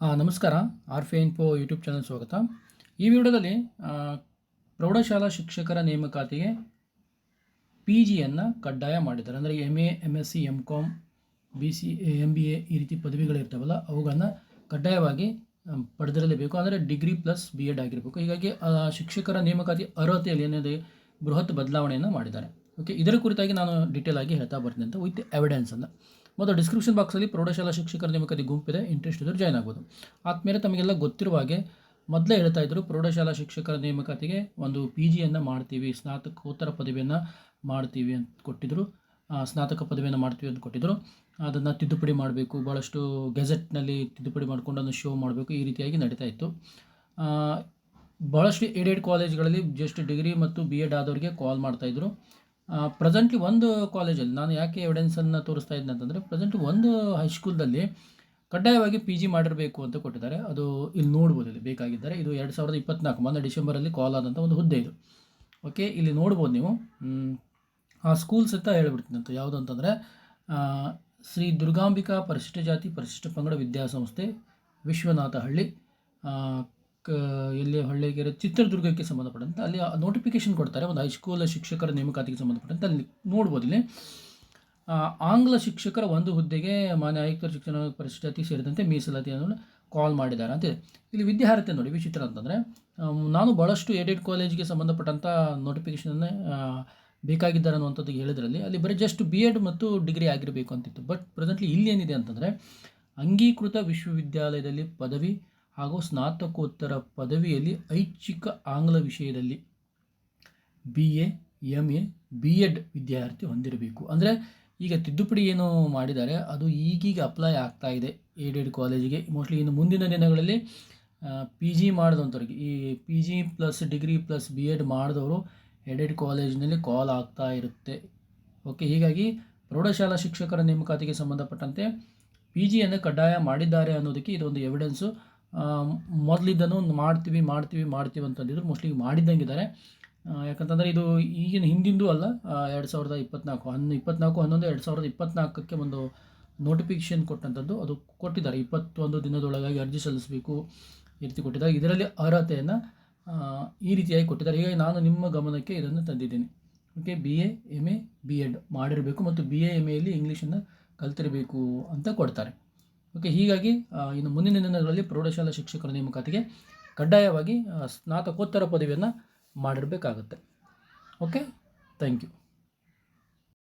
ನಮಸ್ಕಾರ. ಆರ್ ಫೆ info YouTube channel ಸ್ವಾಗತ. ಈ ವಿಡಿಯೋದಲ್ಲಿ ಪ್ರೌಢಶಾಲಾ ಶಿಕ್ಷಕರ ನೇಮಕಾತಿಗೆ ಪಿ ಜಿಯನ್ನು ಕಡ್ಡಾಯ ಮಾಡಿದ್ದಾರೆ. ಅಂದರೆ M A M S C M com B C M B A ಈ ರೀತಿ ಪದವಿಗಳಿರ್ತಾವಲ್ಲ, ಅವುಗಳನ್ನು ಕಡ್ಡಾಯವಾಗಿ ಪಡೆದಿರಲೇಬೇಕು. ಅಂದರೆ ಡಿಗ್ರಿ ಪ್ಲಸ್ ಬಿ ಎಡ್ ಆಗಿರಬೇಕು. ಹೀಗಾಗಿ ಶಿಕ್ಷಕರ ನೇಮಕಾತಿ ಅರ್ಹತೆಯಲ್ಲಿ ಏನಿದೆ, ಬೃಹತ್ ಬದಲಾವಣೆಯನ್ನು ಮಾಡಿದ್ದಾರೆ. ಓಕೆ ಇದರ ಕುರಿತಾಗಿ ನಾನು ಡೀಟೇಲ್ ಆಗಿ ಹೇಳ್ತಾ ಬರ್ತೀನಿ ಅಂತ ವಿತ್ ಎವಿಡೆನ್ಸನ್ನು ಮತ್ತು ಡಿಸ್ಕ್ರಿಪ್ಷನ್ ಬಾಕ್ಸಲ್ಲಿ ಪ್ರೌಢಶಾಲಾ ಶಿಕ್ಷಕರ ನೇಮಕಾತಿ ಗುಂಪಿದೆ ಇಂಟ್ರೆಸ್ಟ್ ಇದ್ದರೆ ಜಾಯ್ನ್ ಆಗ್ಬೋದು. ಆದಮೇಲೆ ತಮಗೆಲ್ಲ ಗೊತ್ತಿರುವ ಹಾಗೆ ಮೊದಲೇ ಹೇಳ್ತಾ ಇದ್ದರು ಪ್ರೌಢಶಾಲಾ ಶಿಕ್ಷಕರ ನೇಮಕಾತಿಗೆ ಒಂದು ಪಿ ಜಿಯನ್ನು ಮಾಡ್ತೀವಿ, ಸ್ನಾತಕೋತ್ತರ ಪದವಿಯನ್ನು ಮಾಡ್ತೀವಿ ಅಂತ ಕೊಟ್ಟಿದ್ದರು ಸ್ನಾತಕ ಪದವಿಯನ್ನು ಮಾಡ್ತೀವಿ ಅಂತ ಕೊಟ್ಟಿದ್ದರು ಅದನ್ನು ತಿದ್ದುಪಡಿ ಮಾಡಬೇಕು ಭಾಳಷ್ಟು ಗೆಜೆಟ್ನಲ್ಲಿ ತಿದ್ದುಪಡಿ ಮಾಡಿಕೊಂಡು ಅದನ್ನು ಶೋ ಮಾಡಬೇಕು, ಈ ರೀತಿಯಾಗಿ ನಡೀತಾ ಇತ್ತು. ಭಾಳಷ್ಟು ಏಡೆಡ್ ಕಾಲೇಜ್ಗಳಲ್ಲಿ ಜಸ್ಟ್ ಡಿಗ್ರಿ ಮತ್ತು ಬಿ ಎಡ್ ಆದವರಿಗೆ ಕಾಲ್ ಮಾಡ್ತಾಯಿದ್ರು ಪ್ರೆಸೆಂಟ್ಲಿ ಒಂದು ಕಾಲೇಜಲ್ಲಿ ನಾನು ಯಾಕೆ ಎವಿಡೆನ್ಸನ್ನು ತೋರಿಸ್ತಾ ಇದ್ದೀನಿ ಅಂತಂದರೆ ಪ್ರೆಸೆಂಟ್ಲಿ ಒಂದು ಹೈಸ್ಕೂಲ್ದಲ್ಲಿ ಕಡ್ಡಾಯವಾಗಿ ಪಿ ಜಿ ಮಾಡಿರಬೇಕು ಅಂತ ಕೊಟ್ಟಿದ್ದಾರೆ. ಅದು ಇಲ್ಲಿ ನೋಡ್ಬೋದು, ಇಲ್ಲಿ ಬೇಕಾಗಿದ್ದಾರೆ. ಇದು ಎರಡು ಸಾವಿರದ ಇಪ್ಪತ್ನಾಲ್ಕು, ಮೊನ್ನೆ ಡಿಸೆಂಬರಲ್ಲಿ ಕಾಲ್ ಆದಂಥ ಒಂದು ಹುದ್ದೆ ಇದು. ಓಕೆ ಇಲ್ಲಿ ನೋಡ್ಬೋದು ನೀವು. ಆ ಸ್ಕೂಲ್ಸ್ ಅಂತ ಹೇಳ್ಬಿಡ್ತೀನಿ ಅಂತ. ಯಾವುದು ಅಂತಂದರೆ ಶ್ರೀ ದುರ್ಗಾಂಬಿಕಾ ಪರಿಶಿಷ್ಟ ಜಾತಿ ಪರಿಶಿಷ್ಟ ಪಂಗಡ ವಿದ್ಯಾಸಂಸ್ಥೆ ವಿಶ್ವನಾಥಹಳ್ಳಿ ಎಲ್ಲಿ ಹಳ್ಳಿಗೆರೆ ಚಿತ್ರದುರ್ಗಕ್ಕೆ ಸಂಬಂಧಪಟ್ಟಂತೆ ಅಲ್ಲಿ ನೋಟಿಫಿಕೇಶನ್ ಕೊಡ್ತಾರೆ. ಒಂದು ಹೈಸ್ಕೂಲ್ ಶಿಕ್ಷಕರ ನೇಮಕಾತಿಗೆ ಸಂಬಂಧಪಟ್ಟಂತೆ ಅಲ್ಲಿ ನೋಡ್ಬೋದು ಇಲ್ಲಿ. ಆಂಗ್ಲ ಶಿಕ್ಷಕರ ಒಂದು ಹುದ್ದೆಗೆ ಮಾನ್ಯ ಆಯುಕ್ತರ ಶಿಕ್ಷಣ ಪರಿಸ್ಥಿತಿ ಸೇರಿದಂತೆ ಮೀಸಲಾತಿಯನ್ನು ಕಾಲ್ ಮಾಡಿದ್ದಾರೆ ಅಂತಿದೆ ಇಲ್ಲಿ ವಿದ್ಯಾರ್ಹತೆ ನೋಡಿ, ವಿಚಿತ್ರ ಅಂತಂದರೆ ನಾನು ಭಾಳಷ್ಟು ಏಡೆಡ್ ಕಾಲೇಜಿಗೆ ಸಂಬಂಧಪಟ್ಟಂಥ ನೋಟಿಫಿಕೇಷನನ್ನೇ ಬೇಕಾಗಿದ್ದಾರೆ ಅನ್ನುವಂಥದ್ದು ಹೇಳಿದ್ರಲ್ಲಿ. ಅಲ್ಲಿ ಬರೀ ಜಸ್ಟ್ ಬಿ ಎಡ್ ಮತ್ತು ಡಿಗ್ರಿ ಆಗಿರಬೇಕು ಅಂತಿತ್ತು. ಬಟ್ ಪ್ರೆಸೆಂಟ್ಲಿ ಇಲ್ಲಿ ಏನಿದೆ ಅಂತಂದರೆ, ಅಂಗೀಕೃತ ವಿಶ್ವವಿದ್ಯಾಲಯದಲ್ಲಿ ಪದವಿ ಹಾಗೂ ಸ್ನಾತಕೋತ್ತರ ಪದವಿಯಲ್ಲಿ ಐಚ್ಛಿಕ ಆಂಗ್ಲ ವಿಷಯದಲ್ಲಿ B A M A B Ed ವಿದ್ಯಾರ್ಥಿ ಹೊಂದಿರಬೇಕು. ಅಂದರೆ ಈಗ ತಿದ್ದುಪಡಿ ಏನು ಮಾಡಿದ್ದಾರೆ, ಅದು ಈಗೀಗ ಅಪ್ಲೈ ಆಗ್ತಾ ಇದೆ ಏಡೆಡ್ ಕಾಲೇಜಿಗೆ ಮೋಸ್ಟ್ಲಿ ಇನ್ನು ಮುಂದಿನ ದಿನಗಳಲ್ಲಿ ಪಿ ಜಿ ಮಾಡಿದಂಥವ್ರಿಗೆ, ಈ P G plus degree plus B Ed ಮಾಡಿದವರು ಎಡೆಡ್ ಕಾಲೇಜಿನಲ್ಲಿ ಕಾಲ್ ಆಗ್ತಾ ಇರುತ್ತೆ. ಓಕೆ ಹೀಗಾಗಿ ಪ್ರೌಢಶಾಲಾ ಶಿಕ್ಷಕರ ನೇಮಕಾತಿಗೆ ಸಂಬಂಧಪಟ್ಟಂತೆ ಪಿ ಜಿಯನ್ನು ಕಡ್ಡಾಯ ಮಾಡಿದ್ದಾರೆ ಅನ್ನೋದಕ್ಕೆ ಇದೊಂದು ಎವಿಡೆನ್ಸು ಮೊದಲಿದ್ದನ್ನು ಮಾಡ್ತೀವಿ ಮಾಡ್ತೀವಿ ಮಾಡ್ತೀವಿ ಅಂತಂದಿದ್ರು ಮೋಸ್ಟ್ಲಿ ಮಾಡಿದ್ದಂಗಿದ್ದಾರೆ. ಇದ್ದಾರೆ ಯಾಕಂತಂದರೆ ಇದು ಈಗಿನ ಹಿಂದಿಂದು ಅಲ್ಲ ಎರಡು ಸಾವಿರದ ಇಪ್ಪತ್ನಾಲ್ಕು ಹನ್ನ ಇಪ್ಪತ್ನಾಲ್ಕು, ಹನ್ನೊಂದು, ಎರಡು ಸಾವಿರದ ಇಪ್ಪತ್ನಾಲ್ಕಕ್ಕೆ ಒಂದು ನೋಟಿಫಿಕೇಷನ್ ಕೊಟ್ಟಂಥದ್ದು ಅದು ಕೊಟ್ಟಿದ್ದಾರೆ. ಇಪ್ಪತ್ತೊಂದು ದಿನದೊಳಗಾಗಿ ಅರ್ಜಿ ಸಲ್ಲಿಸಬೇಕು ಈ ರೀತಿ ಕೊಟ್ಟಿದ್ದಾರೆ. ಇದರಲ್ಲಿ ಅರ್ಹತೆಯನ್ನು ಈ ರೀತಿಯಾಗಿ ಕೊಟ್ಟಿದ್ದಾರೆ. ಹೀಗಾಗಿ ನಾನು ನಿಮ್ಮ ಗಮನಕ್ಕೆ ಇದನ್ನು ತಂದಿದ್ದೀನಿ. Okay B A M A B Ed ಮಾಡಿರಬೇಕು ಮತ್ತು ಬಿ ಎ ಎಂ ಎಲ್ಲಿ ಇಂಗ್ಲೀಷನ್ನು ಕಲ್ತಿರಬೇಕು ಅಂತ ಕೊಡ್ತಾರೆ. ಓಕೆ ಹೀಗಾಗಿ ಇನ್ನು ಮುಂದಿನ ದಿನಗಳಲ್ಲಿ ಪ್ರೌಢಶಾಲಾ ಶಿಕ್ಷಕರ ನೇಮಕಾತಿಗೆ ಕಡ್ಡಾಯವಾಗಿ ಸ್ನಾತಕೋತ್ತರ ಪದವಿಯನ್ನು ಮಾಡಿರಬೇಕಾಗತ್ತೆ. Okay thank you